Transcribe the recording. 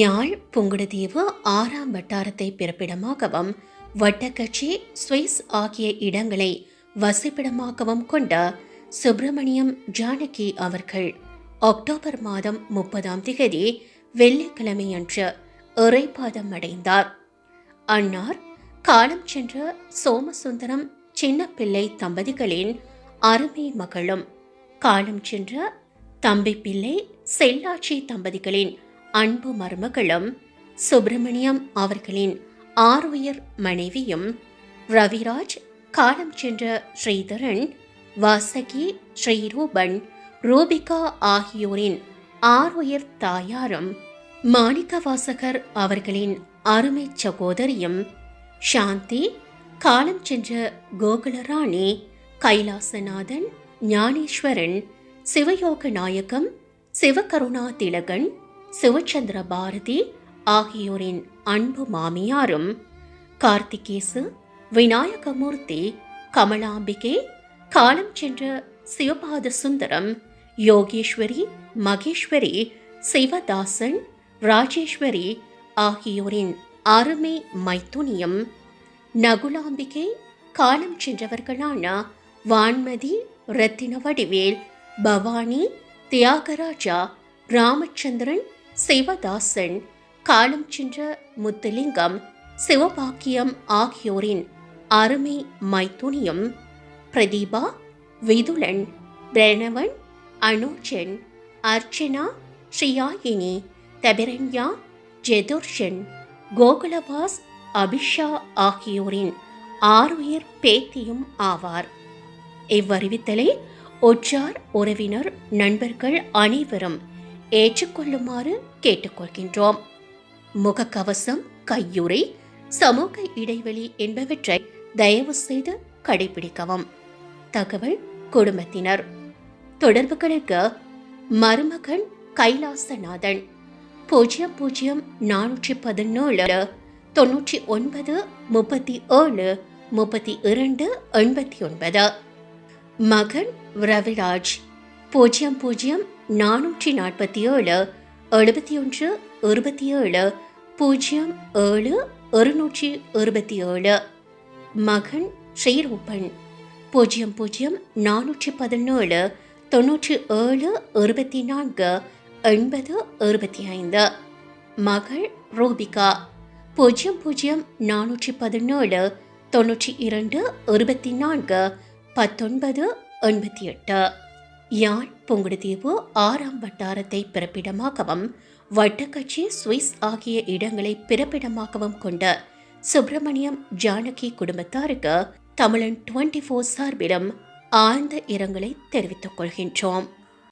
யாழ் புங்குடுதீவு ஆறாம் வட்டாரத்தை பிறப்பிடமாகவும் வட்டக்கட்சி சுவிஸ் ஆகிய இடங்களை வசிப்பிடமாகவும் கொண்ட சுப்பிரமணியம் ஜானகி அவர்கள் அக்டோபர் மாதம் முப்பதாம் திகதி வெள்ளிக்கிழமையன்று இறைப்பாதம் அடைந்தார். அன்னார் காலம் சென்ற சோமசுந்தரம் சின்னப்பிள்ளை தம்பதிகளின் அருமை மகளும் காலம் சென்ற தம்பி பிள்ளை செல்லாட்சி தம்பதிகளின் அன்பு மருமகளும் சுப்பிரமணியம் அவர்களின் ஆறுயிர் மனைவியும் ரவிராஜ் காலம் சென்ற ஸ்ரீதரன் வாசகி ஸ்ரீரூபன் ரூபிகா ஆகியோரின் ஆறுயிர் தாயாரும் மாணிக்க வாசகர் அவர்களின் அருமை சகோதரியும் சாந்தி காலம் சென்ற கோகுலராணி கைலாசநாதன் ஞானேஸ்வரன் சிவயோக நாயகம் சிவகருணா திலகன் சிவச்சந்திர பாரதி ஆகியோரின் அன்பு மாமியாரும் கார்த்திகேசு விநாயகமூர்த்தி கமலாம்பிகை காலம் சென்ற சிவபாத சுந்தரம் யோகேஸ்வரி மகேஸ்வரி சிவதாசன் ராஜேஸ்வரி ஆகியோரின் அருமை மைத்துனியம் நகுலாம்பிகை காலம் சென்றவர்களான வான்மதி ரத்தின வடிவேல் பவானி தியாகராஜா ராமச்சந்திரன் சிவதாசன் காலம் சென்ற முத்துலிங்கம் சிவபாக்கியம் ஆகியோரின் அருமை மைத்துனியம் பிரதீபா விதுலன் பிரணவன் அனுஜன் அர்ச்சனா ஸ்ரீயாயினி தபிரண்யா ஜெதுர்ஷன் கோகுலவாஸ் அபிஷா ஆகியோரின் ஆறுயிர் பேத்தியும் ஆவார். இவ்வறிவித்தலை ஒற்றார் உறவினர் நண்பர்கள் அனைவரும் ஏற்றுக்கொள்ளுமாறு கேட்டுக்கொள்கின்றோம். முகக்கவசம் கையுறை சமூக இடைவெளி என்பவற்றை தயவு செய்து கடைபிடிக்கவும். தகவல் குடும்பத்தினர். தொடர்புகளுக்கு மருமகன் கைலாசநாதன். பூஜ்ஜியம் பூஜ்ஜியம் நானூற்றி பதினேழு தொன்னூற்றி ஒன்பது முப்பத்தி ஏழு முப்பத்தி இரண்டு எண்பத்தி ஒன்பது. மகன் ரவிராஜ். பூஜ்ஜியம் பூஜ்ஜியம் நானூற்றி நாற்பத்தி ஏழு எழுபத்தி ஒன்று இருபத்தி ஏழு பூஜ்ஜியம் ஏழு இருநூற்றி இருபத்தி ஏழு மகன் ஸ்ரீரூபன் பூஜ்ஜியம் பூஜ்ஜியம் நானூற்றி பதினேழு தொன்னூற்றி ஏழு இருபத்தி நான்கு எண்பது இருபத்தி ஐந்து மகள் ரூபிகா பூஜ்ஜியம் பூஜ்ஜியம் நானூற்றி பதினேழு தொன்னூற்றி இரண்டு இருபத்தி நான்கு பத்தொன்பது எண்பத்தி எட்டு யாழ் புங்குடுதீவு ஆறாம் வட்டாரத்தை பிறப்பிடமாகவும் வட்டக்கட்சி சுவிஸ் ஆகிய இடங்களை பிறப்பிடமாகவும் கொண்ட சுப்பிரமணியம் ஜானகி குடும்பத்தாருக்கு தமிழன் டுவெண்ட்டி ஃபோர் சார்பிலும் ஆழ்ந்த இரங்கலை தெரிவித்துக் கொள்கின்றோம்.